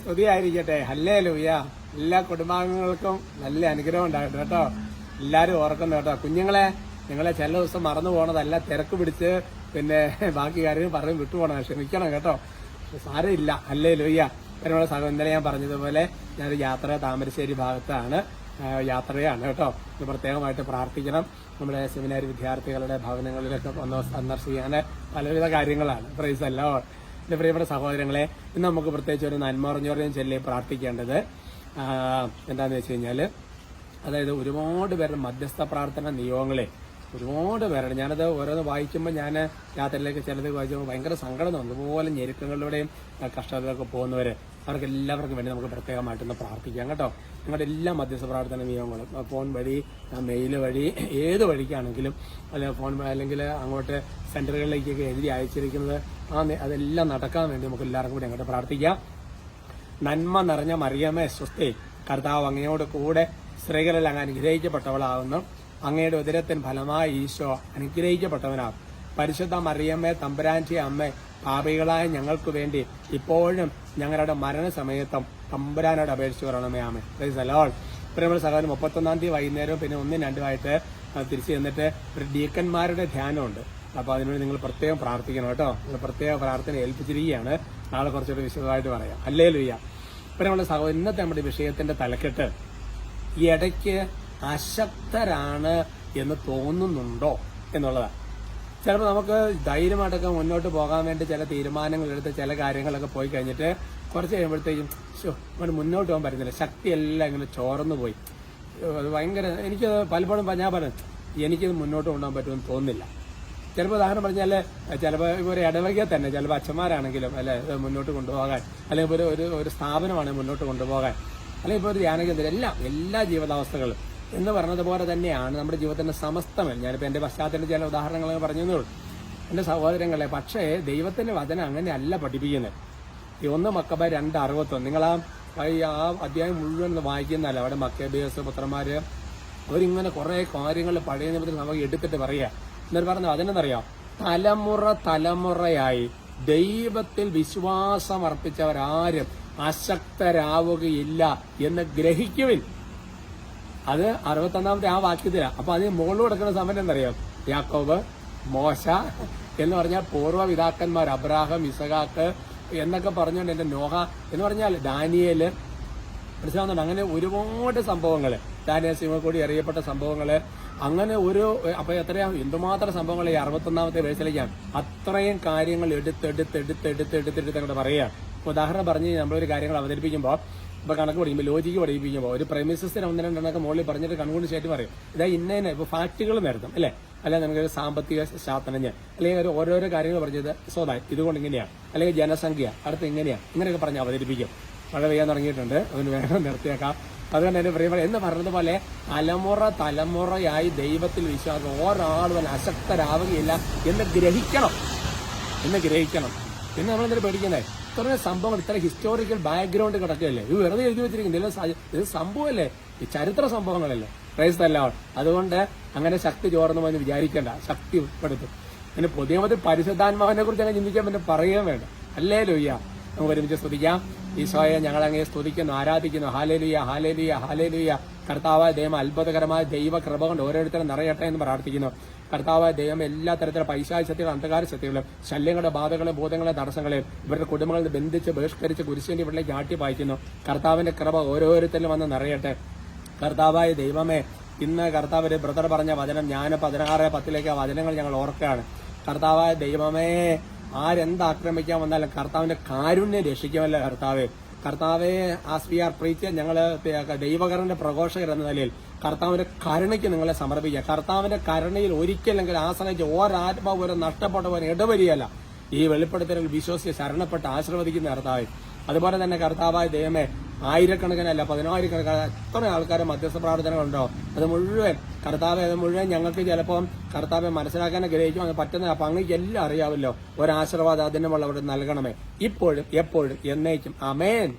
സ്തുതിയായിരിക്കട്ടെ. ഹല്ലേ ലൂയ എല്ലാ കുടുംബാംഗങ്ങൾക്കും നല്ല അനുഗ്രഹം ഉണ്ടാകട്ടെ കേട്ടോ. എല്ലാരും ഓർക്കുന്നു കേട്ടോ. കുഞ്ഞുങ്ങളെ നിങ്ങളെ ചില ദിവസം മറന്നു പോണതല്ല തിരക്ക് പിടിച്ച് പിന്നെ ബാക്കി കാര്യം പറഞ്ഞ് വിട്ടുപോകണം ക്ഷമിക്കണം കേട്ടോ. സാരമില്ല. അല്ലേ ലൂയ്യ സഹ ഇന്നലെ ഞാൻ പറഞ്ഞതുപോലെ ഞാനൊരു യാത്ര താമരശ്ശേരി ഭാഗത്താണ് യാത്രയാണ് കേട്ടോ. ഇത് പ്രത്യേകമായിട്ട് പ്രാർത്ഥിക്കണം. നമ്മുടെ സെമിനാരി വിദ്യാർത്ഥികളുടെ ഭവനങ്ങളിലൊക്കെ ഒന്ന് സന്ദർശിക്കാൻ പലവിധ കാര്യങ്ങളാണ്. പ്രൈസ് അല്ലോ. എന്റെ പ്രിയപ്പെട്ട സഹോദരങ്ങളെ ഇന്ന് നമുക്ക് പ്രത്യേകിച്ച് ഒരു നന്മറിഞ്ഞോറിയും ചൊല്ലി പ്രാർത്ഥിക്കേണ്ടത്? എന്താണെന്ന് വെച്ച് കഴിഞ്ഞാൽ അതായത് ഒരുപാട് പേരുടെ മധ്യസ്ഥ പ്രാർത്ഥന നിയോഗങ്ങളെ ഒരുപാട് പേരുണ്ട് ഞാനത് ഓരോന്ന് വായിക്കുമ്പോൾ ഞാൻ രാത്രിയിലേക്ക് ചിലത് വായിച്ചപ്പോൾ ഭയങ്കര സങ്കടം തോന്നും. അതുപോലെ ഞെരുക്കങ്ങളിലൂടെയും കഷ്ടതകളൊക്കെ പോകുന്നവര് അവർക്ക് എല്ലാവർക്കും വേണ്ടി നമുക്ക് പ്രത്യേകമായിട്ടൊന്ന് പ്രാർത്ഥിക്കാം കേട്ടോ. നിങ്ങളുടെ എല്ലാ മധ്യസ്ഥ പ്രാർത്ഥന നിയമങ്ങളും ഫോൺ വഴി മെയിൽ വഴി ഏത് വഴിക്കാണെങ്കിലും അല്ലെ ഫോൺ അല്ലെങ്കിൽ അങ്ങോട്ട് സെന്ററുകളിലേക്കൊക്കെ എഴുതി അയച്ചിരിക്കുന്നത് ആ അതെല്ലാം നടക്കാൻ വേണ്ടി നമുക്ക് എല്ലാവർക്കും കൂടി അങ്ങോട്ട് പ്രാർത്ഥിക്കാം. നന്മ നിറഞ്ഞ മറിയമേ സ്വസ്തി. കർത്താവ് അങ്ങയോട് കൂടെ സ്ത്രീകളിൽ അങ്ങ് അനുഗ്രഹിക്കപ്പെട്ടവളാകുന്നു അങ്ങയുടെ ഉദരത്തിന് ഫലമായി ഈശോ അനുഗ്രഹിക്കപ്പെട്ടവനാണ്. പരിശുദ്ധ മറിയമ്മേ തമ്പരാന്റെ അമ്മ പാപികളായ ഞങ്ങൾക്ക് വേണ്ടി ഇപ്പോഴും ഞങ്ങളുടെ മരണസമയത്തും തമ്പുരാനോട് അപേക്ഷിച്ചു പറയണമേ ആമേ അലോൾ ഇപ്പം നമ്മൾ സഹോദരൻ മുപ്പത്തൊന്നാം തീയതി വൈകുന്നേരവും പിന്നെ ഒന്നും രണ്ടുമായിട്ട് തിരിച്ചു ചെന്നിട്ട് ഒരു ഡീക്കന്മാരുടെ ധ്യാനമുണ്ട്. അപ്പോൾ അതിനുവേണ്ടി നിങ്ങൾ പ്രത്യേകം പ്രാർത്ഥിക്കണം കേട്ടോ. നിങ്ങൾ പ്രത്യേക പ്രാർത്ഥന ഏൽപ്പിച്ചിരിക്കുകയാണ്. നാളെ കുറച്ചുകൂടി വിശദമായിട്ട് പറയാം. അല്ലേ ലുയ്യ ഇപ്പം നമ്മുടെ സഹോദരൻ ഇന്നത്തെ നമ്മുടെ വിഷയത്തിന്റെ തലക്കെട്ട് ഈ ഇടയ്ക്ക് അശക്തരാണ് എന്ന് തോന്നുന്നുണ്ടോ എന്നുള്ളതാണ് ചിലപ്പോൾ നമുക്ക് ധൈര്യമായിട്ടൊക്കെ മുന്നോട്ട് പോകാൻ വേണ്ടി ചില തീരുമാനങ്ങൾ എടുത്ത് ചില കാര്യങ്ങളൊക്കെ പോയി കഴിഞ്ഞിട്ട് കുറച്ച് കഴിയുമ്പോഴത്തേക്കും ഷോ ഇങ്ങോട്ട് മുന്നോട്ട് പോകാൻ പറ്റുന്നില്ല. ശക്തിയെല്ലാം ഇങ്ങനെ ചോർന്നു പോയി. അത് ഭയങ്കര എനിക്ക് പലപ്പോഴും ഞാൻ പറഞ്ഞു എനിക്കിത് മുന്നോട്ട് കൊണ്ടുപോകാൻ പറ്റുമെന്ന് തോന്നുന്നില്ല. ചിലപ്പോൾ ഉദാഹരണം പറഞ്ഞാൽ ചിലപ്പോൾ ഒരു ഇടവകയെ തന്നെ ചിലപ്പോൾ അച്ഛന്മാരാണെങ്കിലും അല്ലെ മുന്നോട്ട് കൊണ്ടുപോകാൻ അല്ലെങ്കിൽ ഒരു ഒരു സ്ഥാപനമാണ് മുന്നോട്ട് കൊണ്ടുപോകാൻ അല്ലെങ്കിൽ ഇപ്പോൾ ഒരു ധ്യാനകേന്ദ്രം എല്ലാം എല്ലാ ജീവിതാവസ്ഥകളും എന്ന് പറഞ്ഞതുപോലെ തന്നെയാണ് നമ്മുടെ ജീവിതത്തിന്റെ സമസ്തമൽ. ഞാനിപ്പോൾ എന്റെ പശ്ചാത്തലത്തിൽ ചില ഉദാഹരണങ്ങൾ പറഞ്ഞു ഉള്ളൂ എന്റെ സഹോദരങ്ങളെ പക്ഷേ ദൈവത്തിന്റെ വചനം അങ്ങനെയല്ല പഠിപ്പിക്കുന്നത്. ഒന്ന് മക്കബ രണ്ട് അറുപത്തൊന്ന്. നിങ്ങൾ ആ ആ അധ്യായം മുഴുവൻ വായിക്കുന്നതല്ല അവിടെ മക്കേബിയസ് പുത്രന്മാര് അവരിങ്ങനെ കുറെ കാര്യങ്ങൾ പഴയ നിയമത്തിൽ നമുക്ക് എടുത്തിട്ട് പറയുക എന്നൊരു പറഞ്ഞു അതിനെന്നറിയാം തലമുറ തലമുറയായി ദൈവത്തിൽ വിശ്വാസം അർപ്പിച്ചവരാരും അശക്തരാവുകയില്ല എന്ന് ഗ്രഹിക്കുവിൻ. അത് അറുപത്തൊന്നാമത്തെ ആ വാക്യത്തിലാണ് അപ്പൊ അതിന് മുകളിൽ കൊടുക്കുന്ന സമയം എന്തറിയാം യാക്കോബ് മോശ എന്ന് പറഞ്ഞാൽ പൂർവ പിതാക്കന്മാർ അബ്രാഹം ഇസഹാക്ക് എന്നൊക്കെ പറഞ്ഞുകൊണ്ട് എന്റെ നോഹ എന്ന് പറഞ്ഞാൽ ഡാനിയേൽ. മനസ്സിലാവുന്നുണ്ട്? അങ്ങനെ ഒരുപാട് സംഭവങ്ങൾ ഡാനിയൽ സിംഹ കൂടി അറിയപ്പെട്ട സംഭവങ്ങൾ അങ്ങനെ ഒരു അപ്പൊ എത്രയാ? എന്തുമാത്രം സംഭവങ്ങൾ ഈ അറുപത്തൊന്നാമത്തെ വയസ്സിലേക്കാണ് അത്രയും കാര്യങ്ങൾ എടുത്തെടുത്തെടുത്തെടുത്തെടുത്തെടുത്ത് എടുത്ത് എടുത്ത് എടുത്ത് എടുത്ത് അങ്ങോട്ട് പറയുക ഉദാഹരണം പറഞ്ഞ് നമ്മളൊരു കാര്യങ്ങൾ അവതരിപ്പിക്കുമ്പോൾ ഇപ്പൊ കണക്ക് പഠിക്കുമ്പോൾ ലോജിക്ക് പഠിപ്പിക്കുമ്പോൾ ഒരു പ്രൈമിസസിന് ഒന്ന് രണ്ടെണ്ണൊക്കെ മുകളിൽ പറഞ്ഞിട്ട് കണ്ണുകൊണ്ട് ചേട്ടി പറയും. ഇതാ ഇന്നേനെ ഇന്ന ഇപ്പൊ ഫാക്ടുകൾ നിരത്തും അല്ലെ? അല്ലെ നമുക്ക് സാമ്പത്തിക ശാസ്ത്രജ്ഞ അല്ലെങ്കിൽ ഒരു ഓരോരോ കാര്യങ്ങൾ പറഞ്ഞത് സോദാ ഇതുകൊണ്ട് ഇങ്ങനെയാണ് അല്ലെങ്കിൽ ജനസംഖ്യ അടുത്ത് ഇങ്ങനെയാണ് ഇങ്ങനെയൊക്കെ പറഞ്ഞ് അവതരിപ്പിക്കും. മഴ പെയ്യാൻ തുടങ്ങിയിട്ടുണ്ട് അതിന് വേഗം നിർത്തിയേക്കാം. അതുകൊണ്ട് തന്നെ പ്രിയപ്പെട്ട എന്ന് പറഞ്ഞതുപോലെ തലമുറ തലമുറയായി ദൈവത്തിൽ വിശ്വാസം ഒരാളും അശക്തരാവുകയില്ല. എന്ന് ഗ്രഹിക്കണം. എന്ന് ഗ്രഹിക്കണം. പിന്നെ നമ്മൾ എന്തിനാ പേടിക്കുന്നത് ഇത്ര സംഭവങ്ങൾ ഇത്ര ഹിസ്റ്റോറിക്കൽ ബാക്ക്ഗ്രൗണ്ട് കിടക്കുകയല്ലേ? ഇത് വെറുതെ എഴുതി വെച്ചിരിക്കുന്നില്ല ഇത് സംഭവമല്ലേ? ഈ ചരിത്ര സംഭവങ്ങളല്ലേ? പ്രൈസ് അല്ല അതുകൊണ്ട് അങ്ങനെ ശക്തി ചോർന്നു എന്ന് വിചാരിക്കേണ്ട. ശക്തി ഉൾപ്പെടുത്തും. പിന്നെ പുതിയ മതി പരിശുദ്ധാത്മാവിനെ കുറിച്ച് അങ്ങനെ ചിന്തിക്കാൻ പിന്നെ പറയുകയും വേണ്ട. അല്ലേ ലോയ്യ നമുക്ക് ഒരുമിച്ച് സ്തുതിക്കാം. ഈശോയെ ഞങ്ങൾ സ്തുതിക്കുന്നു ആരാധിക്കുന്നു. ഹാലേലിയ ഹാലേലിയ ഹാലേലിയ കർത്താവായ ദൈവം അത്ഭുതകരമായ ദൈവ കൃപ കൊണ്ട് ഓരോരുത്തരും നിറയട്ടെ എന്ന് പ്രാർത്ഥിക്കുന്നു. കർത്താവായ ദൈവം എല്ലാ തരത്തിലുള്ള പൈശാശക്തികളും അന്ധകാര ശക്തികളും ശല്യങ്ങളുടെ ബാധകളും ഭൂതങ്ങളെ തടസ്സങ്ങളെയും ഇവരുടെ കുടുംബങ്ങളിൽ ബന്ധിച്ച് ബഹിഷ്കരിച്ച് കുരിശിന്റെ ഇവിടേക്ക് ആട്ടി പായിക്കുന്നു. കർത്താവിന്റെ കൃപ ഓരോരുത്തരിലും വന്ന് നിറയട്ടെ. കർത്താവായ ദൈവമേ ഇന്ന് കർത്താവ് ബ്രദർ പറഞ്ഞ വചനം ഞാൻ പതിനാറ് പത്തിലേക്ക് ആ വചനങ്ങൾ ഞങ്ങൾ ഓർക്കുകയാണ്. കർത്താവായ ദൈവമേ ആരെന്ത് ആക്രമിക്കാൻ വന്നാലും കർത്താവിന്റെ കാരുണ്യം രക്ഷിക്കുമല്ല കർത്താവേ. കർത്താവെ ആസ് വി ആർ പ്രീത്യ ഞങ്ങൾ ദൈവകരന്റെ പ്രഘോഷകർ എന്ന നിലയിൽ കർത്താവിന്റെ കരുണയ്ക്ക് നിങ്ങളെ സമർപ്പിക്കുക. കർത്താവിന്റെ കരുണയിൽ ഒരിക്കലെങ്കിലും ആശ്രയിച്ച് ഒരാത്മാവ് ഒരു നഷ്ടപ്പെട്ടവൻ ഇടവരികയല്ല. ഈ വെളിപ്പെടുത്തലിൽ വിശ്വസിച്ച് ശരണപ്പെട്ട് ആശീർവദിക്കുന്ന കർത്താവെ. അതുപോലെ തന്നെ കർത്താവായ ദൈവമേ ആയിരക്കണക്കിനല്ല പതിനായിരക്കണക്കിന് എത്ര ആൾക്കാർ മധ്യസ്ഥ പ്രാർത്ഥനകളുണ്ടോ? അത് മുഴുവൻ കർത്താവ് അത് മുഴുവൻ ഞങ്ങൾക്ക് ചിലപ്പോൾ കർത്താവെ മനസ്സിലാക്കാൻ ഗ്രഹിക്കും അത് പറ്റുന്ന അപ്പം അങ്ങേക്ക് എല്ലാം അറിയാമല്ലോ. ഒരാശീർവാദം അതിനുമുള്ള നൽകണമേ. ഇപ്പോഴും എപ്പോഴും എന്നേക്കും. അമേൻ